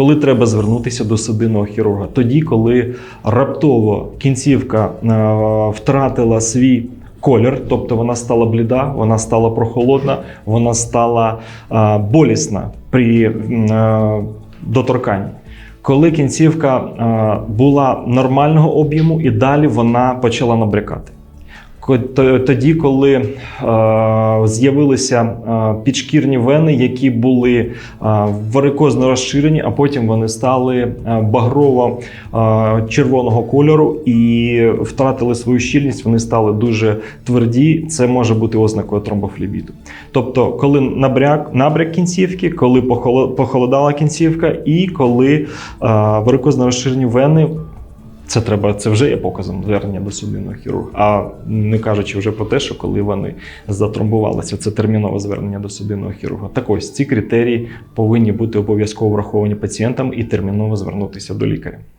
Коли треба звернутися до судинного хірурга? Тоді, коли раптово кінцівка е, втратила свій колір, тобто вона стала бліда, вона стала прохолодна, вона стала е, болісна при е, доторканні. Коли кінцівка була нормального об'єму, і далі вона почала набрякати. Тоді, коли е, з'явилися е, підшкірні вени, які були е, варикозно розширені, а потім вони стали е, багрово-червоного кольору і втратили свою щільність, вони стали дуже тверді. Це може бути ознакою тромбофлебіту. Тобто, коли набряк, набряк кінцівки, коли похоло- похолодала кінцівка, і коли е, варикозно розширені вени це треба, це вже є показом звернення до судинного хірурга. А не кажучи вже про те, що коли вони затромбувалися, це термінове звернення до судинного хірурга. Так ось ці критерії повинні бути обов'язково враховані пацієнтам і терміново звернутися до лікаря.